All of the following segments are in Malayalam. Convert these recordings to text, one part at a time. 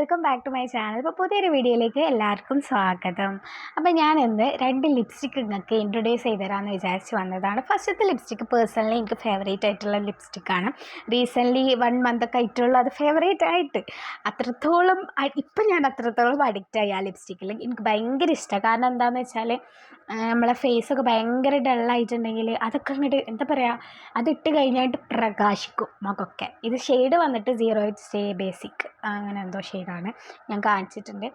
Back to my channel. ഇപ്പോൾ പുതിയൊരു വീഡിയോയിലേക്ക് എല്ലാവർക്കും സ്വാഗതം. അപ്പോൾ ഞാൻ ഇന്ന് രണ്ട് ലിപ്സ്റ്റിക്ക് നിങ്ങൾക്ക് ഇൻട്രൊഡ്യൂസ് ചെയ്ത് തരാമെന്ന് വിചാരിച്ച് വന്നതാണ്. ഫസ്റ്റത്തെ ലിപ്സ്റ്റിക്ക് പേഴ്സണലി എനിക്ക് ഫേവറേറ്റ് ആയിട്ടുള്ള ലിപ്സ്റ്റിക്കാണ് റീസെന്റ്ലി വൺ മന്ത് ഒക്കെ ആയിട്ടുള്ള അത് ഫേവറേറ്റ് ആയിട്ട്. അത്രത്തോളം ഇപ്പം ഞാൻ അത്രത്തോളം അഡിക്റ്റ് ആയി ആ ലിപ്സ്റ്റിക്കിൽ എനിക്ക് ഭയങ്കര ഇഷ്ടമാണ് കാരണം എന്താണെന്ന് വെച്ചാൽ നമ്മളെ ഫേസൊക്കെ ഭയങ്കര ഡള്ളായിട്ടുണ്ടെങ്കിൽ അതൊക്കെ അങ്ങോട്ട് എന്താ പറയുക അതിട്ട് കഴിഞ്ഞായിട്ട് പ്രകാശിക്കും മുഖമൊക്കെ ഇത് ഷെയ്ഡ് വന്നിട്ട് സീറോ എയ്റ്റ് സ്റ്റേ ബേസിക് അങ്ങനെ എന്തോ ഷെയ്ഡാണ് ഞാൻ കാണിച്ചിട്ടുണ്ട്.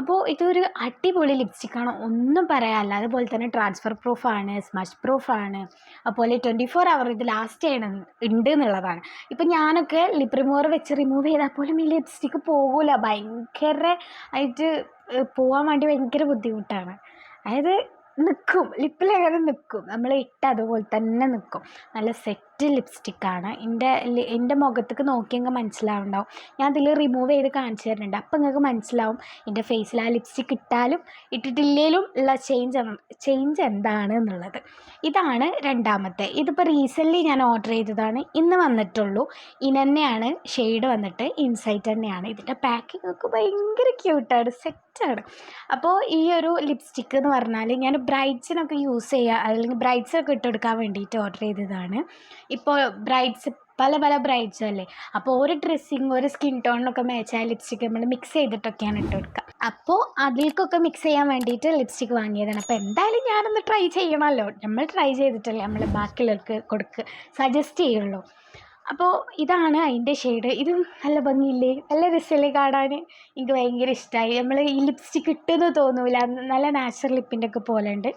അപ്പോൾ ഇതൊരു അടിപൊളി ലിപ്സ്റ്റിക്കാണ് ഒന്നും പറയാനില്ല. അതുപോലെ തന്നെ ട്രാൻസ്ഫർ പ്രൂഫാണ് സ്മഷ് പ്രൂഫാണ് അതുപോലെ ട്വന്റി ഫോർ അവർ ഇത് ലാസ്റ്റ് ചെയ്യണം ഉണ്ട് എന്നുള്ളതാണ്. ഇപ്പം ഞാനൊക്കെ ലിപ് റിമൂവർ വെച്ച് റിമൂവ് ചെയ്താൽ പോലും ഈ ലിപ്സ്റ്റിക്ക് പോകില്ല ഭയങ്കര ആയിട്ട് പോകാൻ വേണ്ടി ഭയങ്കര ബുദ്ധിമുട്ടാണ്. അതായത് നിൽക്കും ലിപ്പിൽ അങ്ങനെ നിൽക്കും നമ്മൾ ഇട്ട് അതുപോലെ തന്നെ നിൽക്കും നല്ല സെറ്റ് ലിപ്സ്റ്റിക്കാണ് എന്റെ എന്റെ മുഖത്തേക്ക് നോക്കിയെങ്കിൽ മനസ്സിലാവുണ്ടാവും. ഞാൻ അതിൽ റിമൂവ് ചെയ്ത് കാണിച്ചു തരുന്നുണ്ട്. അപ്പം നിങ്ങൾക്ക് മനസ്സിലാവും. എന്റെ ഫേസിൽ ആ ലിപ്സ്റ്റിക്ക് ഇട്ടാലും ഇട്ടിട്ടില്ലേലും ഉള്ള ചേഞ്ച് ചേഞ്ച് എന്താണ് എന്നുള്ളത്. ഇതാണ് രണ്ടാമത്തെ. ഇതിപ്പോൾ റീസെന്റ്ലി ഞാൻ ഓർഡർ ചെയ്തതാണ്. ഇന്ന് വന്നിട്ടുള്ളൂ. ഇനന്നെയാണ് ഷെയ്ഡ് വന്നിട്ട് ഇൻസൈറ്റ് തന്നെയാണ്. ഇതിന്റെ പാക്കിംഗ് ഒക്കെ ഭയങ്കര ക്യൂട്ടാണ് സെറ്റാണ് അപ്പോൾ ഈ ഒരു ലിപ്സ്റ്റിക്ക് എന്ന് പറഞ്ഞാൽ ഞാൻ ബ്രൈഡ്സിനൊക്കെ യൂസ് ചെയ്യുക അല്ലെങ്കിൽ ബ്രൈഡ്സൊക്കെ ഇട്ടെടുക്കാൻ വേണ്ടിയിട്ട് ഓർഡർ ചെയ്തതാണ്. ഇപ്പോൾ ബ്രൈഡ്സ് പല പല ബ്രൈഡ്സും അല്ലേ? അപ്പോൾ ഒരു ഡ്രസ്സിങ് ഒരു സ്കിൻ ടോണിനൊക്കെ മാച്ചായ ലിപ്സ്റ്റിക്ക് നമ്മൾ മിക്സ് ചെയ്തിട്ടൊക്കെയാണ് ഇട്ട് കൊടുക്കുക അപ്പോൾ അതിലേക്കൊക്കെ മിക്സ് ചെയ്യാൻ വേണ്ടിയിട്ട് ലിപ്സ്റ്റിക്ക് വാങ്ങിയതാണ്. അപ്പോൾ എന്തായാലും ഞാനൊന്ന് ട്രൈ ചെയ്യണമല്ലോ നമ്മൾ ട്രൈ ചെയ്തിട്ടല്ലേ നമ്മൾ ബാക്കിയുള്ളവർക്ക് കൊടുക്കുക സജസ്റ്റ് ചെയ്യുള്ളൂ. അപ്പോൾ ഇതാണ് അതിന്റെ ഷെയ്ഡ് ഇത് നല്ല ഭംഗിയില്ലേ? നല്ല രസമല്ലേ കാണാൻ എനിക്ക് ഭയങ്കര ഇഷ്ടമായി നമ്മൾ ഈ ലിപ്സ്റ്റിക്ക് ഇട്ടെന്ന് തോന്നൂല. നല്ല നാച്ചുറൽ ലിപ്പിന്റെ ഒക്കെ പോലെ ഉണ്ട്.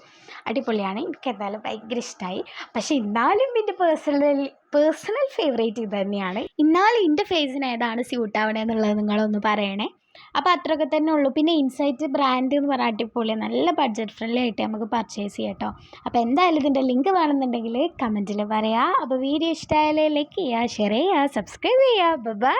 അടിപൊളിയാണ്. എനിക്ക് എന്തായാലും ഭയങ്കര ഇഷ്ടമായി പക്ഷേ എന്നാലും എന്റെ പേഴ്സണൽ പേഴ്സണൽ ഫേവറേറ്റ് ഇത് തന്നെയാണ്. ഇന്നാൾ എന്റെ ഫേസിന് ഏതാണ് സ്യൂട്ട് ആവണേന്നുള്ളത് നിങ്ങളൊന്ന് പറയണേ. അപ്പോൾ അത്രയൊക്കെ തന്നെ ഉള്ളൂ. പിന്നെ ഇൻസൈറ്റ് ബ്രാൻഡ് എന്ന് പറഞ്ഞാൽ അടിപൊളി നല്ല ബഡ്ജറ്റ് ഫ്രണ്ട്ലി ആയിട്ട് നമുക്ക് പർച്ചേസ് ചെയ്യാം കേട്ടോ അപ്പോൾ എന്തായാലും ഇതിന്റെ ലിങ്ക് വേണമെന്നുണ്ടെങ്കിൽ കമന്റിൽ പറയാം. അപ്പോൾ വീഡിയോ ഇഷ്ടമായാലേ ലൈക്ക് ചെയ്യുക ഷെയർ ചെയ്യുക സബ്സ്ക്രൈബ് ചെയ്യുക ബൈ